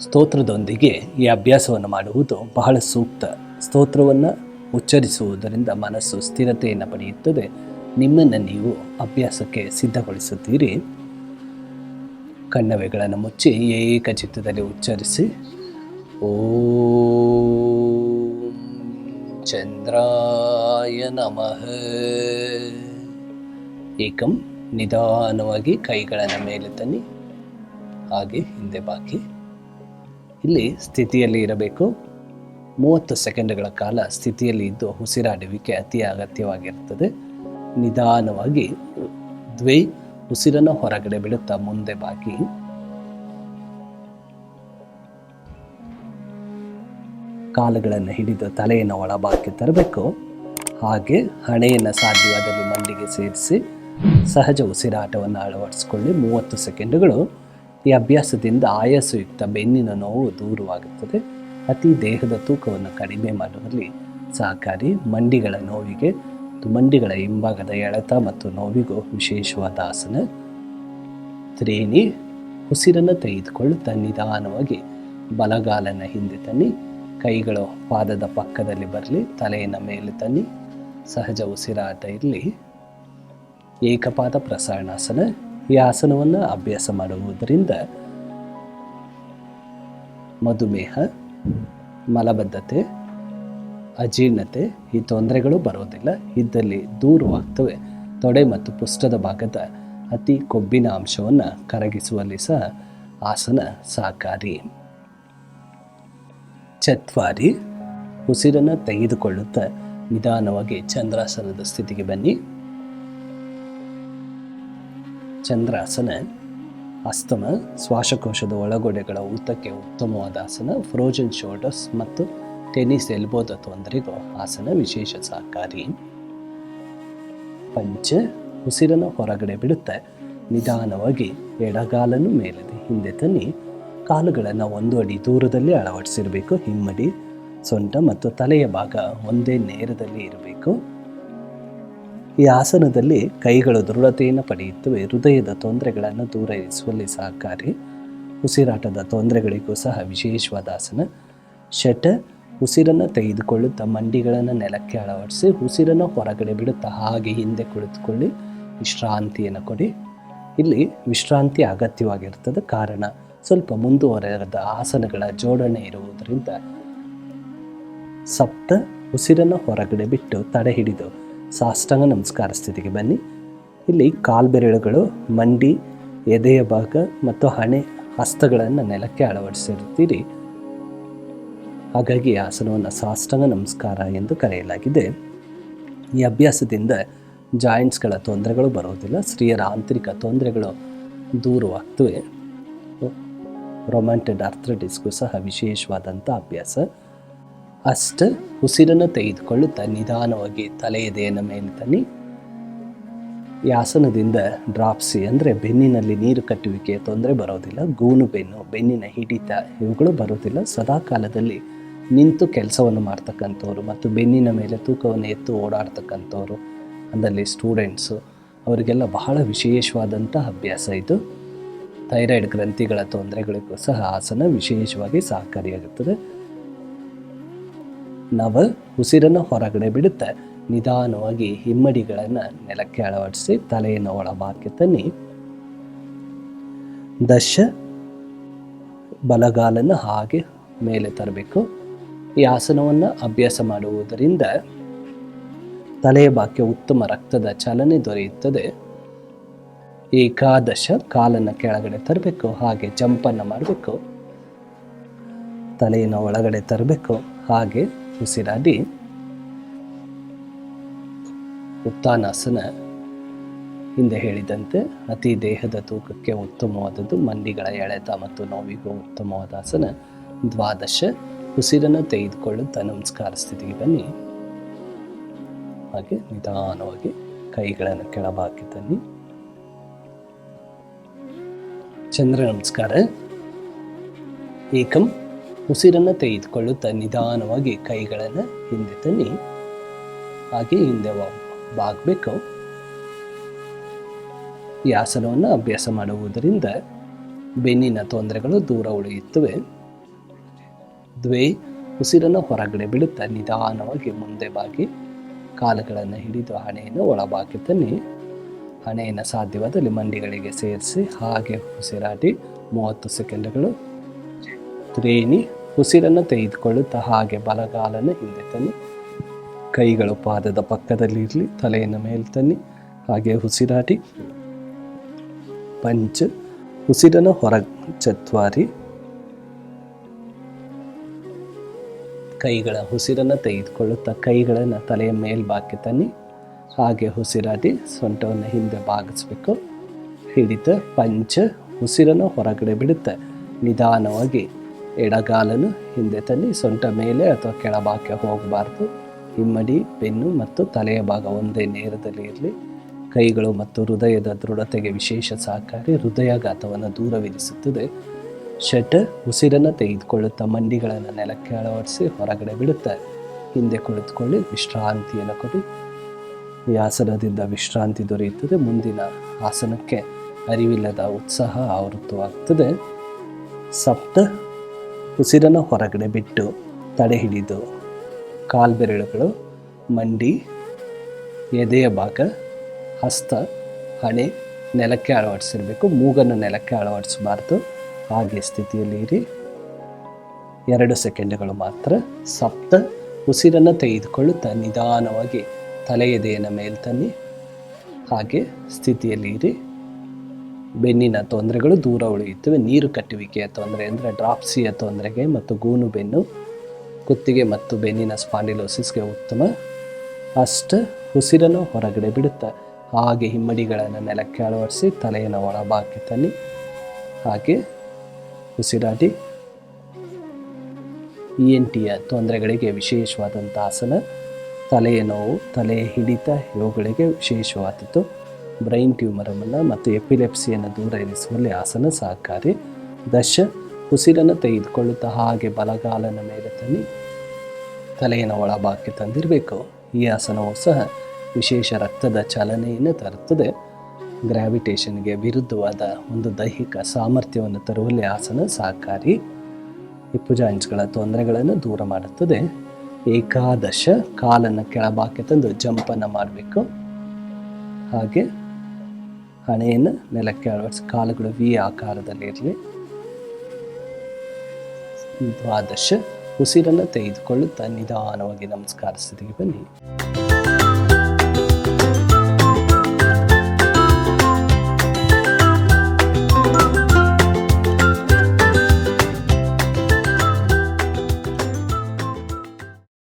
ಸ್ತೋತ್ರದೊಂದಿಗೆ ಈ ಅಭ್ಯಾಸವನ್ನು ಮಾಡುವುದು ಬಹಳ ಸೂಕ್ತ. ಸ್ತೋತ್ರವನ್ನು ಉಚ್ಚರಿಸುವುದರಿಂದ ಮನಸ್ಸು ಸ್ಥಿರತೆಯನ್ನು ಪಡೆಯುತ್ತದೆ. ನಿಮ್ಮನ್ನು ನೀವು ಅಭ್ಯಾಸಕ್ಕೆ ಸಿದ್ಧಗೊಳಿಸುತ್ತೀರಿ. ಕಣ್ಣವೆಗಳನ್ನು ಮುಚ್ಚಿ ಏಕಚಿತ್ತದಲ್ಲಿ ಉಚ್ಚರಿಸಿ. ಓಂ ಚಂದ್ರಾಯ ನಮಃ. ಏಕಂ ನಿಧಾನವಾಗಿ ಕೈಗಳನ್ನು ಮೇಲೆ ತನ್ನಿ. ಹಾಗೆ ಹಿಂದೆ ಬಾಕಿ. ಇಲ್ಲಿ ಸ್ಥಿತಿಯಲ್ಲಿ ಇರಬೇಕು. ಮೂವತ್ತು ಸೆಕೆಂಡ್ಗಳ ಕಾಲ ಸ್ಥಿತಿಯಲ್ಲಿ ಇದ್ದು ಉಸಿರಾಡುವಿಕೆ ಅತಿ ಅಗತ್ಯವಾಗಿರುತ್ತದೆ. ನಿಧಾನವಾಗಿ ದ್ವೈ ಉಸಿರನ್ನು ಹೊರಗಡೆ ಬಿಡುತ್ತಾ ಮುಂದೆ ಬಾಕಿ. ಕಾಲುಗಳನ್ನು ಹಿಡಿದು ತಲೆಯನ್ನು ಒಳಬಾಕಿ ತರಬೇಕು. ಹಾಗೆ ಹಣೆಯನ್ನು ಸಾಧ್ಯವಾದಲ್ಲಿ ಮಂಡಿಗೆ ಸೇರಿಸಿ ಸಹಜ ಉಸಿರಾಟವನ್ನು ಅಳವಡಿಸಿಕೊಳ್ಳಿ. ಮೂವತ್ತು ಸೆಕೆಂಡುಗಳು ಈ ಅಭ್ಯಾಸದಿಂದ ಆಯಾಸಯುಕ್ತ ಬೆನ್ನಿನ ನೋವು ದೂರವಾಗುತ್ತದೆ. ಅತಿ ದೇಹದ ತೂಕವನ್ನು ಕಡಿಮೆ ಮಾಡುವಲ್ಲಿ ಸಹಕಾರಿ ಮಂಡಿಗಳ ನೋವಿಗೆ, ಮಂಡಿಗಳ ಹಿಂಭಾಗದ ಎಳೆತ ಮತ್ತು ನೋವಿಗೂ ವಿಶೇಷವಾದ ಆಸನ. ತ್ರೇಣಿ, ಉಸಿರನ್ನು ತೆಗೆದುಕೊಳ್ಳುತ್ತಾ ನಿಧಾನವಾಗಿ ಬಲಗಾಲನ ಹಿಂದೆ ತನ್ನಿ, ಕೈಗಳು ಪಾದದ ಪಕ್ಕದಲ್ಲಿ ಬರಲಿ, ತಲೆಯನ್ನು ಮೇಲೆ ತನ್ನಿ, ಸಹಜ ಉಸಿರಾಟ ಇರಲಿ. ಏಕಪಾದ ಪ್ರಸರಣಾಸನ. ಈ ಆಸನವನ್ನು ಅಭ್ಯಾಸ ಮಾಡುವುದರಿಂದ ಮಧುಮೇಹ, ಮಲಬದ್ಧತೆ, ಅಜೀರ್ಣತೆ ಈ ತೊಂದರೆಗಳು ಬರೋದಿಲ್ಲ. ಇದ್ದಲ್ಲಿ ದೂರವಾಗ್ತವೆ. ತೊಡೆ ಮತ್ತು ಪುಷ್ಟದ ಭಾಗದ ಅತಿ ಕೊಬ್ಬಿನ ಅಂಶವನ್ನು ಕರಗಿಸುವಲ್ಲಿ ಸಹ ಆಸನ ಸಹಕಾರಿ. ಚತ್ವಾರಿ, ಉಸಿರನ್ನು ತೆಗೆದುಕೊಳ್ಳುತ್ತಾ ನಿಧಾನವಾಗಿ ಚಂದ್ರಾಸನದ ಸ್ಥಿತಿಗೆ ಬನ್ನಿ. ಚಂದ್ರಾಸನ, ಅಸ್ತಮ, ಶ್ವಾಸಕೋಶದ ಒಳಗೊಡೆಗಳ ಊತಕ್ಕೆ ಉತ್ತಮವಾದ ಆಸನ ಫ್ರೋಜನ್ ಶೋಲ್ಡರ್ಸ್ ಮತ್ತು ಟೆನಿಸ್ ಎಲ್ಬೋದ ತೊಂದರೆಗೂ ಆಸನ ವಿಶೇಷ ಸಹಕಾರಿ. ಪಂಚ, ಉಸಿರನ್ನು ಹೊರಗಡೆ ಬಿಡುತ್ತೆ. ನಿಧಾನವಾಗಿ ಎಡಗಾಲನ್ನು ಮೇಲಿದೆ ಹಿಂದೆ ತನ್ನಿ. ಕಾಲುಗಳನ್ನು ಒಂದು ಅಡಿ ದೂರದಲ್ಲಿ ಅಳವಡಿಸಿರಬೇಕು. ಹಿಮ್ಮಡಿ, ಸೊಂಟ ಮತ್ತು ತಲೆಯ ಭಾಗ ಒಂದೇ ನೇರದಲ್ಲಿ ಇರಬೇಕು. ಈ ಆಸನದಲ್ಲಿ ಕೈಗಳು ದೃಢತೆಯನ್ನು ಪಡೆಯುತ್ತವೆ, ಹೃದಯದ ತೊಂದರೆಗಳನ್ನು ದೂರೈಸುವಲ್ಲಿ ಸಹಕಾರಿ. ಉಸಿರಾಟದ ತೊಂದರೆಗಳಿಗೂ ಸಹ ವಿಶೇಷವಾದ ಆಸನ. ಶಟ, ಉಸಿರನ್ನು ತೆಗೆದುಕೊಳ್ಳುತ್ತಾ ಮಂಡಿಗಳನ್ನು ನೆಲಕ್ಕೆ ಅಳವಡಿಸಿ, ಉಸಿರನ್ನು ಹೊರಗಡೆ ಬಿಡುತ್ತಾ ಹಾಗೆ ಹಿಂದೆ ಕುಳಿತುಕೊಳ್ಳಿ, ವಿಶ್ರಾಂತಿಯನ್ನು ಕೊಡಿ. ಇಲ್ಲಿ ವಿಶ್ರಾಂತಿ ಅಗತ್ಯವಾಗಿರ್ತದೆ ಕಾರಣ, ಸ್ವಲ್ಪ ಮುಂದುವರೆದ ಆಸನಗಳ ಜೋಡಣೆ ಇರುವುದರಿಂದ ಸಪ್ತ ಉಸಿರನ್ನು ಹೊರಗಡೆ ಬಿಟ್ಟು ತಡೆ ಹಿಡಿದು ಸಾಷ್ಟಾಂಗ ನಮಸ್ಕಾರ ಸ್ಥಿತಿಗೆ ಬನ್ನಿ. ಇಲ್ಲಿ ಕಾಲ್ಬೆರಳುಗಳು, ಮಂಡಿ, ಎದೆಯ ಭಾಗ ಮತ್ತು ಹಣೆ ಹಸ್ತಗಳನ್ನು ನೆಲಕ್ಕೆ ಅಳವಡಿಸಿರುತ್ತೀರಿ. ಹಾಗಾಗಿ ಆಸನವನ್ನು ಸಾಷ್ಟಾಂಗ ನಮಸ್ಕಾರ ಎಂದು ಕರೆಯಲಾಗಿದೆ. ಈ ಅಭ್ಯಾಸದಿಂದ ಜಾಯಿಂಟ್ಸ್ಗಳ ತೊಂದರೆಗಳು ಬರೋದಿಲ್ಲ ಸ್ತ್ರೀಯರ ಆಂತರಿಕ ತೊಂದರೆಗಳು ದೂರವಾಗ್ತವೆ. ರೊಮ್ಯಾಂಟೆಡ್ ಆರ್ಥ್ರಟಿಸ್ಗೂ ಸಹ ವಿಶೇಷವಾದಂಥ ಅಭ್ಯಾಸ. ಅಷ್ಟ ಉಸಿರನ್ನು ತೆಗೆದುಕೊಳ್ಳುತ್ತಾ ನಿಧಾನವಾಗಿ ತಲೆ ಎದೆಯನ್ನು ಮೇಲೆ ತನ್ನಿ. ಈ ಆಸನದಿಂದ ಡ್ರಾಪ್ಸಿ ಅಂದರೆ ಬೆನ್ನಿನಲ್ಲಿ ನೀರು ಕಟ್ಟುವಿಕೆ ತೊಂದರೆ ಬರೋದಿಲ್ಲ, ಗೂನು ಬೆನ್ನು, ಬೆನ್ನಿನ ಹಿಡಿತ ಇವುಗಳು ಬರೋದಿಲ್ಲ. ಸದಾ ಕಾಲದಲ್ಲಿ ನಿಂತು ಕೆಲಸವನ್ನು ಮಾಡ್ತಕ್ಕಂಥವ್ರು ಮತ್ತು ಬೆನ್ನಿನ ಮೇಲೆ ತೂಕವನ್ನು ಎತ್ತು ಓಡಾಡ್ತಕ್ಕಂಥವ್ರು ಅದರಲ್ಲಿ ಸ್ಟೂಡೆಂಟ್ಸು, ಅವರಿಗೆಲ್ಲ ಬಹಳ ವಿಶೇಷವಾದಂಥ ಅಭ್ಯಾಸ ಇದು. ಥೈರಾಯ್ಡ್ ಗ್ರಂಥಿಗಳ ತೊಂದರೆಗಳಿಗೂ ಸಹ ಆಸನ ವಿಶೇಷವಾಗಿ ಸಹಕಾರಿಯಾಗುತ್ತದೆ. ನವ ಉಸಿರನ್ನು ಹೊರಗಡೆ ಬಿಡುತ್ತೆ. ನಿಧಾನವಾಗಿ ಹಿಮ್ಮಡಿಗಳನ್ನು ನೆಲಕ್ಕೆ ಅಳವಡಿಸಿ ತಲೆಯನ್ನು ಒಳಬಾಕಿ ತನ್ನಿ. ದಶ ಬಲಗಾಲನ್ನು ಹಾಗೆ ಮೇಲೆ ತರಬೇಕು. ಈ ಆಸನವನ್ನು ಅಭ್ಯಾಸ ಮಾಡುವುದರಿಂದ ತಲೆಯ ಬಾಕಿ ಉತ್ತಮ ರಕ್ತದ ಚಲನೆ ದೊರೆಯುತ್ತದೆ. ಏಕಾದಶ ಕಾಲನ್ನು ಕೆಳಗಡೆ ತರಬೇಕು, ಹಾಗೆ ಜಂಪನ್ನು ಮಾಡಬೇಕು. ತಲೆಯನ್ನು ಒಳಗಡೆ ತರಬೇಕು, ಹಾಗೆ ಉಸಿರಾಡಿ ಉತ್ತಾನಾಸನ ಹಿಂದೆ ಹೇಳಿದಂತೆ, ಅತಿ ದೇಹದ ತೂಕಕ್ಕೆ ಉತ್ತಮವಾದದ್ದು ಮಂಡಿಗಳ ಎಳೆತ ಮತ್ತು ನೋವಿಗೂ ಉತ್ತಮವಾದ ಆಸನ ದ್ವಾದಶ. ಉಸಿರನ್ನು ತೆಗೆದುಕೊಳ್ಳುತ್ತಾ ನಮಸ್ಕಾರ ಸ್ಥಿತಿಗೆ ಬನ್ನಿ. ಹಾಗೆ ನಿಧಾನವಾಗಿ ಕೈಗಳನ್ನು ಕೆಳಬಾಕಿ ತನ್ನಿ. ಚಂದ್ರ ನಮಸ್ಕಾರ. ಏಕಂ ಉಸಿರನ್ನು ತೆಗೆದುಕೊಳ್ಳುತ್ತಾ ನಿಧಾನವಾಗಿ ಕೈಗಳನ್ನು ಹಿಂದೆ ತನ್ನಿ. ಹಾಗೆ ಹಿಂದೆ ಬಾಗಬೇಕು. ಈ ಆಸನವನ್ನು ಅಭ್ಯಾಸ ಮಾಡುವುದರಿಂದ ಬೆನ್ನಿನ ತೊಂದರೆಗಳು ದೂರ ಉಳಿಯುತ್ತವೆ. ದ್ವೇ ಉಸಿರನ್ನು ಹೊರಗಡೆ ಬಿಡುತ್ತಾ ನಿಧಾನವಾಗಿ ಮುಂದೆ ಬಾಗಿ ಕಾಲುಗಳನ್ನು ಹಿಡಿದು ಹಣೆಯನ್ನು ಒಳಬಾಕಿ ತನ್ನಿ. ಹಣೆಯನ್ನು ಸಾಧ್ಯವಾದಲ್ಲಿ ಮಂಡಿಗಳಿಗೆ ಸೇರಿಸಿ ಹಾಗೆ ಉಸಿರಾಡಿ ಮೂವತ್ತು ಸೆಕೆಂಡ್ಗಳು ತ್ರೇಣಿ ಉಸಿರನ್ನು ತೆಗೆದುಕೊಳ್ಳುತ್ತಾ ಹಾಗೆ ಬಲಗಾಲನ್ನು ಹಿಂದೆ ತನ್ನಿ. ಕೈಗಳು ಪಾದದ ಪಕ್ಕದಲ್ಲಿ ಇರಲಿ ತಲೆಯನ್ನು ಮೇಲೆ ತನ್ನಿ, ಹಾಗೆ ಉಸಿರಾಡಿ. ಪಂಚ, ಉಸಿರನ್ನು ಹೊರ ಚತ್ವಾರಿ. ಕೈಗಳ ಉಸಿರನ್ನು ತೆಗೆದುಕೊಳ್ಳುತ್ತಾ ಕೈಗಳನ್ನು ತಲೆಯ ಮೇಲ್ಭಾಗಕ್ಕೆ ತನ್ನಿ. ಹಾಗೆ ಉಸಿರಾಡಿ, ಸೊಂಟವನ್ನು ಹಿಂದೆ ಬಾಗಿಸ್ಬೇಕು ಹಿಡಿತ, ಪಂಚ, ಉಸಿರನ್ನು ಹೊರಗಡೆ ಬಿಡುತ್ತೆ. ನಿಧಾನವಾಗಿ ಎಡಗಾಲನ್ನು ಹಿಂದೆ ತನ್ನಿ, ಸೊಂಟ ಮೇಲೆ ಅಥವಾ ಕೆಳಭಾಗಕ್ಕೆ ಹೋಗಬಾರ್ದು. ಹಿಮ್ಮಡಿ, ಬೆನ್ನು ಮತ್ತು ತಲೆಯ ಭಾಗ ಒಂದೇ ನೇರದಲ್ಲಿ ಇರಲಿ. ಕೈಗಳು ಮತ್ತು ಹೃದಯದ ದೃಢತೆಗೆ ವಿಶೇಷ ಸಹಕಾರಿ ಹೃದಯಾಘಾತವನ್ನು ದೂರವಿರಿಸುತ್ತದೆ. ಶಟ್ ಉಸಿರನ್ನು ತೆಗೆದುಕೊಳ್ಳುತ್ತಾ ಮಂಡಿಗಳನ್ನು ನೆಲಕ್ಕೆ ಅಳವಡಿಸಿ ಹೊರಗಡೆ ಬಿಡುತ್ತೆ ಹಿಂದೆ ಕುಳಿತುಕೊಳ್ಳಿ, ವಿಶ್ರಾಂತಿಯನ್ನು ಕೊಡಿ. ಈ ಆಸನದಿಂದ ವಿಶ್ರಾಂತಿ ದೊರೆಯುತ್ತದೆ. ಮುಂದಿನ ಆಸನಕ್ಕೆ ಅರಿವಿಲ್ಲದ ಉತ್ಸಾಹ ಆವೃತ್ತವಾಗ್ತದೆ ಸಪ್ತ ಉಸಿರನ್ನು ಹೊರಗಡೆ ಬಿಟ್ಟು ತಡೆ ಹಿಡಿದು ಕಾಲ್ಬೆರಳುಗಳು ಮಂಡಿ, ಎದೆಯ ಭಾಗ, ಹಸ್ತ, ಹಣೆ ನೆಲಕ್ಕೆ ಅಳವಡಿಸಿರಬೇಕು. ಮೂಗನ್ನು ನೆಲಕ್ಕೆ ಅಳವಡಿಸಬಾರ್ದು. ಹಾಗೆ ಸ್ಥಿತಿಯಲ್ಲಿ ಇರಿ. ಎರಡು ಸೆಕೆಂಡ್ಗಳು ಮಾತ್ರ. ಸಪ್ತ, ಉಸಿರನ್ನು ತೆಗೆದುಕೊಳ್ಳುತ್ತಾ ನಿಧಾನವಾಗಿ ತಲೆ ಎದೆಯನ್ನು ಮೇಲ್ತನ್ನಿ ಹಾಗೆ ಸ್ಥಿತಿಯಲ್ಲಿ ಇರಿ. ಬೆನ್ನಿನ ತೊಂದರೆಗಳು ದೂರ ಉಳಿಯುತ್ತವೆ. ನೀರು ಕಟ್ಟುವಿಕೆಯ ತೊಂದರೆ ಅಂದರೆ ಡ್ರಾಪ್ಸಿಯ ತೊಂದರೆಗೆ ಮತ್ತು ಗೂನು ಬೆನ್ನು, ಕುತ್ತಿಗೆ ಮತ್ತು ಬೆನ್ನಿನ ಸ್ಪಾಂಡಿಲೋಸಿಸ್ಗೆ ಉತ್ತಮ. ಅಷ್ಟು ಉಸಿರನ್ನು ಹೊರಗಡೆ ಬಿಡುತ್ತೆ. ಹಾಗೆ ಹಿಮ್ಮಡಿಗಳನ್ನು ನೆಲಕ್ಕೆ ಅಳವಡಿಸಿ ತಲೆಯನ್ನು ಒಳಬಾಕಿ ತನ್ನಿ. ಹಾಗೆ ಉಸಿರಾಡಿ. ಇ ಎನ್ ಟಿಯ ತೊಂದರೆಗಳಿಗೆ ವಿಶೇಷವಾದಂಥ ಆಸನ. ತಲೆಯ ನೋವು, ತಲೆ ಹಿಡಿತ, ಇವುಗಳಿಗೆ ವಿಶೇಷವಾದದ್ದು. ಬ್ರೈನ್ ಟ್ಯೂಮರನ್ನು ಮತ್ತು ಎಪಿಲೆಪ್ಸಿಯನ್ನು ದೂರ ಇರಿಸುವಲ್ಲಿ ಆಸನ ಸಹಕಾರಿ ದಶ ಉಸಿರನ್ನು ತೆಗೆದುಕೊಳ್ಳುತ್ತಾ ಹಾಗೆ ಬಲಗಾಲನ ಮೇಲೆ ತನ್ನಿ ತಲೆಯನ್ನು ಒಳಭಾಗಕ್ಕೆ ತಂದಿರಬೇಕು. ಈ ಆಸನವು ಸಹ ವಿಶೇಷ ರಕ್ತದ ಚಲನೆಯನ್ನು ತರುತ್ತದೆ. ಗ್ರಾವಿಟೇಷನ್ಗೆ ವಿರುದ್ಧವಾದ ಒಂದು ದೈಹಿಕ ಸಾಮರ್ಥ್ಯವನ್ನು ತರುವಲ್ಲಿ ಆಸನ ಸಹಕಾರಿ ಹಿಪ್ಪು ಜಾಯಿಂಟ್ಸ್ಗಳ ತೊಂದರೆಗಳನ್ನು ದೂರ ಮಾಡುತ್ತದೆ. ಏಕಾದಶ ಕಾಲನ್ನು ಕೆಳಭಾಗಕ್ಕೆ ತಂದು ಜಂಪನ್ನು ಮಾಡಬೇಕು. ಹಾಗೆ ಹಣೆಯನ್ನು ನೆಲಕ್ಕೆ ಅಳವಡಿಸಿ ಕಾಲುಗಳು ವಿ ಆಕಾರದಲ್ಲಿರಲಿ. ದ್ವಾದಶ ಉಸಿರನ್ನು ತೆಗೆದುಕೊಳ್ಳುತ್ತಾ ನಿಧಾನವಾಗಿ ನಮಸ್ಕಾರ ಸ್ಥಿತಿಗೆ ಬನ್ನಿ.